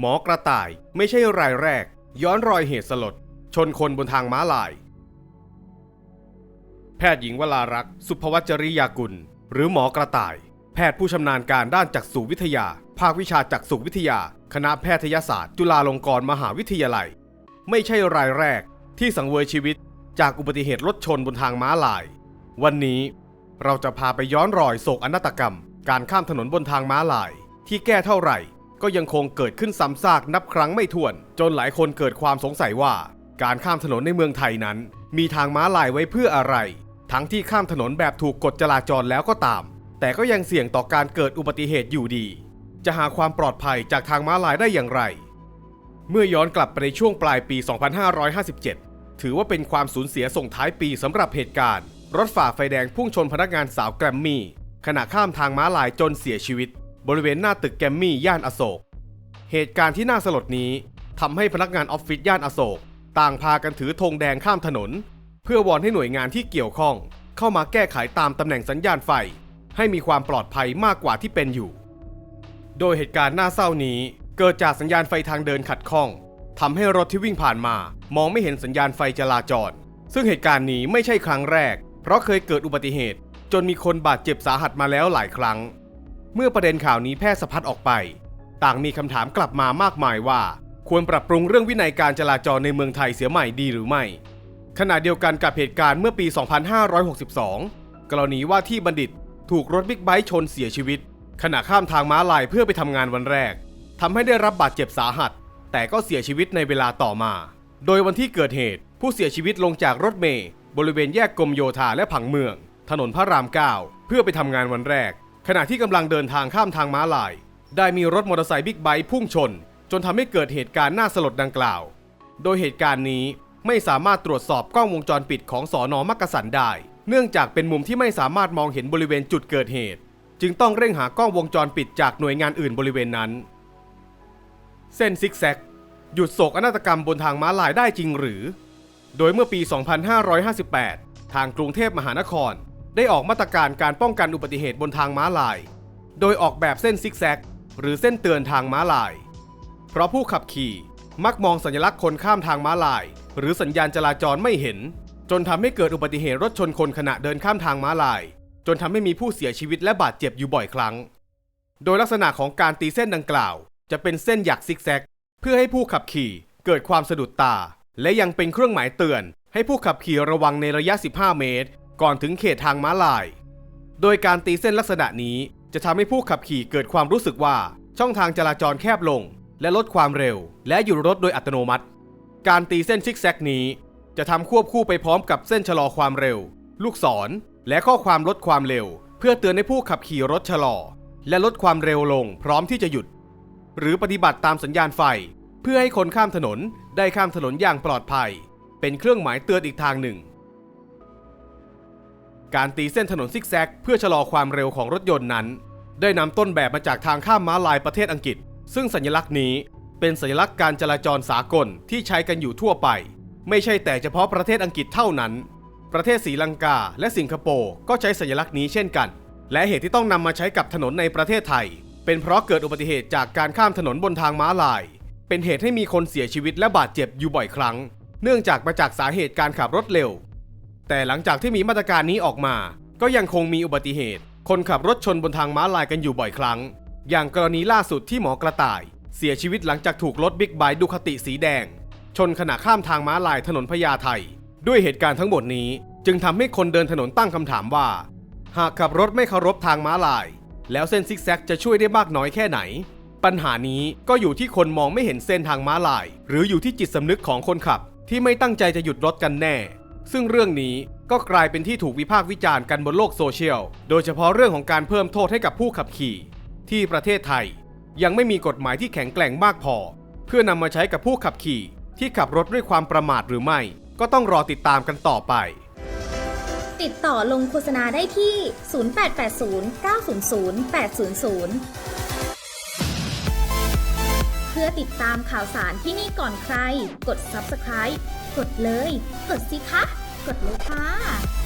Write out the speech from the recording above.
หมอกระต่ายไม่ใช่รายแรก ย้อนรอยเหตุสลด ชนคนบนทางม้าลาย แพทย์หญิงวรารักษ์สุภวัจริยากุล หรือหมอกระต่าย แพทย์ผู้ชำนาญการด้านจักษุวิทยา ภาควิชาจักษุวิทยา คณะแพทยศาสตร์ จุฬาลงกรณ์มหาวิทยาลัย ไม่ใช่รายแรกที่สังเวยชีวิตจากอุบัติเหตุรถชนบนทางม้าลาย วันนี้เราจะพาไปย้อนรอยโศกอนาตกรรม การข้ามถนนบนทางม้าลาย ที่แก้เท่าไหร่ ก็ยังคงเกิดขึ้นซ้ำซากนับครั้งไม่ถ้วน จนหลายคนเกิดความสงสัยว่า การข้ามถนนในเมืองไทยนั้น มีทางม้าลายไว้เพื่ออะไร ทั้งที่ข้ามถนนแบบถูกกฎจราจรแล้วก็ตาม แต่ก็ยังเสี่ยงต่อการเกิดอุบัติเหตุอยู่ดี จะหาความปลอดภัยจากทางม้าลายได้อย่างไร เมื่อย้อนกลับไปในช่วงปลายปี 2557 ถือว่าเป็นความสูญเสียส่งท้ายปีสำหรับเหตุการณ์ รถฝ่าไฟแดงพุ่งชนพนักงานสาวแกรมมี่ขณะข้ามทางม้าลายจนเสียชีวิต บริเวณหน้าตึกแกมมี่ย่านอโศก เหตุการณ์ที่น่าสลดนี้ทำให้พนักงานออฟฟิศย่านอโศก ต่างพากันถือธงแดงข้ามถนน เพื่อวอนให้หน่วยงานที่เกี่ยวข้อง เข้ามาแก้ไขตามตำแหน่งสัญญาณไฟ ให้มีความปลอดภัยมากกว่าที่เป็นอยู่ โดยเหตุการณ์น่าเศร้านี้เกิดจากสัญญาณไฟทางเดินขัดข้องทำให้รถที่วิ่งผ่านมามองไม่เห็นสัญญาณไฟจราจร ซึ่งเหตุการณ์นี้ไม่ใช่ครั้งแรก เพราะเคยเกิดอุบัติเหตุ จนมีคนบาดเจ็บสาหัสมาแล้วหลายครั้ง เมื่อประเด็นข่าวนี้แพร่สะพัดออกไป ต่างมีคำถามกลับมามากมายว่า ควรปรับปรุงเรื่องวินัยการจราจรในเมืองไทยเสียใหม่ดีหรือไม่ ขณะเดียวกันกับเหตุการณ์เมื่อปี 2562 กรณีว่าที่บัณฑิตถูกรถบิ๊กไบค์ชนเสียชีวิต ขณะข้ามทางม้าลายเพื่อไปทำงานวันแรกทำให้ได้รับบาดเจ็บสาหัส แต่ก็เสียชีวิตในเวลาต่อมา โดยวันที่เกิดเหตุผู้เสียชีวิตลงจากรถเมล์บริเวณแยกกรมโยธาและผังเมือง ถนนพระราม 9 เพื่อไปทำงานวันแรก ขณะที่กำลังเดินทางข้ามทางม้าลาย ได้มีรถมอเตอร์ไซค์บิ๊กไบค์พุ่งชน จนทำให้เกิดเหตุการณ์น่าสลดดังกล่าว โดยเหตุการณ์นี้ไม่สามารถตรวจสอบกล้องวงจรปิดของสอนอมักกะสันได้ เนื่องจากเป็นมุมที่ไม่สามารถมองเห็นบริเวณจุดเกิดเหตุ จึงต้องเร่งหากล้องวงจรปิดจากหน่วยงานอื่นบริเวณนั้น เส้นซิกแซกหยุดโศกนาฏกรรมบนทางม้าลายได้จริงหรือ โดยเมื่อปี 2558 ทางกรุงเทพมหานคร ได้ออกมาตรการการป้องกันอุบัติเหตุบนทางม้าลาย โดยออกแบบเส้นซิกแซก หรือเส้นเตือนทางม้าลาย เพราะผู้ขับขี่มักมองสัญลักษณ์คนข้ามทางม้าลาย หรือสัญญาณจราจรไม่เห็น จนทำให้เกิดอุบัติเหตุรถชนคนขณะเดินข้ามทางม้าลาย จนทำให้มีผู้เสียชีวิตและบาดเจ็บอยู่บ่อยครั้ง โดยลักษณะของการตีเส้นดังกล่าว จะเป็นเส้นหยักซิกแซก เพื่อให้ผู้ขับขี่เกิดความสะดุดตา และยังเป็นเครื่องหมายเตือน ให้ผู้ขับขี่ระวังในระยะ 15 เมตร ก่อนถึงเขตทางม้าลาย โดยการตีเส้นลักษณะนี้จะทำให้ผู้ขับขี่เกิดความรู้สึกว่าช่องทางจราจรแคบลง และลดความเร็ว และหยุดรถโดยอัตโนมัติ การตีเส้นซิกแซกนี้ จะทำควบคู่ไปพร้อมกับเส้นชะลอความเร็ว ลูกศร และข้อความลดความเร็ว เพื่อเตือนให้ผู้ขับขี่รถชะลอ และลดความเร็วลงพร้อมที่จะหยุด หรือปฏิบัติตามสัญญาณไฟ เพื่อให้คนข้ามถนนได้ข้ามถนนอย่างปลอดภัย เป็นเครื่องหมายเตือนอีกทางหนึ่ง การตีเส้นถนนซิกแซกเพื่อชะลอความเร็วของรถยนต์นั้น ได้นำต้นแบบมาจากทางข้ามม้าลายประเทศอังกฤษ ซึ่งสัญลักษณ์นี้เป็นสัญลักษณ์การจราจรสากลที่ใช้กันอยู่ทั่วไป ไม่ใช่แต่เฉพาะประเทศอังกฤษเท่านั้น ประเทศศรีลังกาและสิงคโปร์ก็ใช้สัญลักษณ์นี้เช่นกัน และเหตุที่ต้องนำมาใช้กับถนนในประเทศไทย เป็นเพราะเกิดอุบัติเหตุจากการข้ามถนนบนทางม้าลาย เป็นเหตุให้มีคนเสียชีวิตและบาดเจ็บอยู่บ่อยครั้ง เนื่องจากมาจากสาเหตุการขับรถเร็ว แต่หลังจากที่มีมาตรการนี้ออกมา ก็ยังคงมีอุบัติเหตุ คนขับรถชนบนทางม้าลายกันอยู่บ่อยครั้ง อย่างกรณีล่าสุดที่หมอกระต่าย เสียชีวิตหลังจากถูกรถบิ๊กไบค์ดูคติสีแดง ชนขณะข้ามทางม้าลายถนนพญาไทด้วยเหตุการณ์ทั้งหมดนี้จึงทำให้คนเดินถนนตั้งคำถามว่า หากขับรถไม่เคารพทางม้าลาย แล้วเส้นซิกแซกจะช่วยได้มากน้อยแค่ไหน ปัญหานี้ก็อยู่ที่คนมองไม่เห็นเส้นทางม้าลาย หรืออยู่ที่จิตสำนึกของคนขับที่ไม่ตั้งใจจะหยุดรถกันแน่ ซึ่งเรื่องนี้ก็กลายเป็นที่ถูกวิพากษ์วิจารณ์กันบนโลกโซเชียล โดยเฉพาะเรื่องของการเพิ่มโทษให้กับผู้ขับขี่ ที่ประเทศไทย ยังไม่มีกฎหมายที่แข็งแกร่งมากพอ เพื่อนำมาใช้กับผู้ขับขี่ ที่ขับรถด้วยความประมาทหรือไม่ ก็ต้องรอติดตามกันต่อไป ติดต่อลงโฆษณาได้ที่ 0880 900 800เพื่อติดตามข่าวสารที่นี่ก่อนใคร กด subscribe กดเลย กดสิคะ กดเลยค่ะ